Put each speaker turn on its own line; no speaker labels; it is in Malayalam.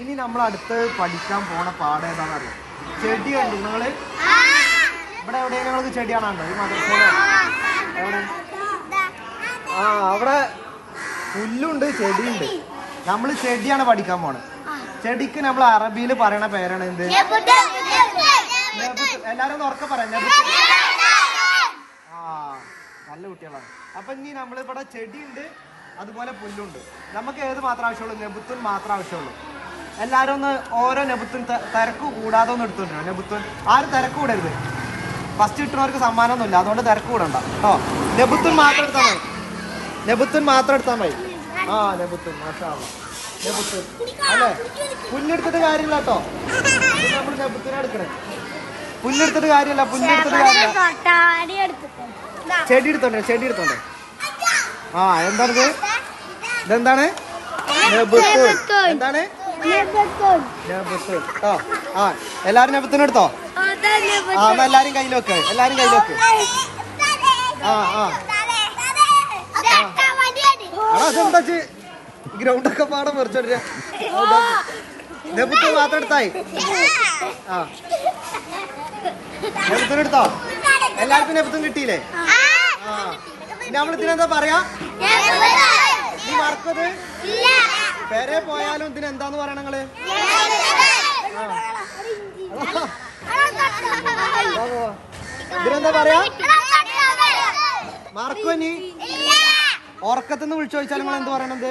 ഇനി നമ്മൾ അടുത്ത് പഠിക്കാൻ പോണ പാഠം ഏതാണെന്ന് അറിയാം ചെടി കണ്ടു. നിങ്ങൾ? ഇവിടെ എവിടെയാണ് ഞങ്ങൾക്ക് ചെടി കാണാണ്ടോ ഈ മദ്രസയിലോ? എവിടെ? ആ അവിടെ പുല്ലുണ്ട് ചെടിയുണ്ട്. നമ്മൾ ചെടിയാണ് പഠിക്കാൻ പോണത്. ചെടിക്ക് നമ്മൾ അറബിയിൽ പറയണ പേരാണ് എന്ത്. എല്ലാരും ഉറക്കെ പറയാം. ആ നല്ല കുട്ടികളാണ്. അപ്പൊ ഇനി നമ്മൾ ഇവിടെ ചെടിയുണ്ട് അതുപോലെ പുല്ലുണ്ട്. നമുക്ക് ഏത് മാത്രം ആവശ്യമുള്ളൂ? നെബുത്തുൻ മാത്രം ആവശ്യമുള്ളൂ. എല്ലാരും ഒന്ന് ഓരോ നെബുത്തും തിരക്ക് കൂടാതെ ഒന്ന് എടുത്തോണ്ടിരോ നെബുത്തുൻ ആരും തിരക്ക് കൂടരുത്. ഫസ്റ്റ് കിട്ടുന്നവർക്ക് സമ്മാനമൊന്നുമില്ല. അതുകൊണ്ട് തിരക്ക് കൂടണ്ട. കേട്ടോ നെബുത്തുൻ മാത്രം എടുത്താൽ മതി. നെബുത്തുൻ മാത്രം എടുത്താൽ മതി. ആ നെബുത്തുൻ. മാഷാ. നെബുത്തുൻ. അല്ലേ? പുല്ലെടുത്തിട്ട് കാര്യമില്ല കേട്ടോ നമ്മൾ നെബുത്തിനെ എടുക്കണേ. പുല്ലെടുത്തിട്ട് കാര്യമില്ല. പുല്ലെടുത്തിട്ട് കാര്യമില്ല. ചെടി എടുത്തോണ്ടേ? ചെടി എടുത്തോണ്ടേ? ആ എന്താണിത് ഇതെന്താണ്. എന്താണ്? ആ എല്ലാരും നെബുത്തിന് എടുത്തോ? ആ എന്നാ എല്ലാരും കയ്യിൽ വെക്ക്. എല്ലാരും കയ്യിൽ വെക്ക്. ആ ആ. അതെന്താ ഗ്രൗണ്ട് ഒക്കെ പാടം മെറിച്ചോണ്ടിര നെബുത്ത് മാത്രം എടുത്തായി. ആ. നെബുത്തിന് എടുത്തോ? എല്ലാവർക്കും നെപ്പത്തും കിട്ടിയില്ലേ? ആ. നമ്മളിതിനെന്താ പറയാ? നീ മറക്കത് പേരെ പോയാലും ഇതിന് എന്താന്ന് പറയണ നിങ്ങൾ. ഇതിനെന്താ പറയാ? മാർക്കു നീ ഉറക്കത്തുനിന്ന് വിളിച്ചു ചോദിച്ചാൽ നിങ്ങൾ എന്ത് പറയണത്?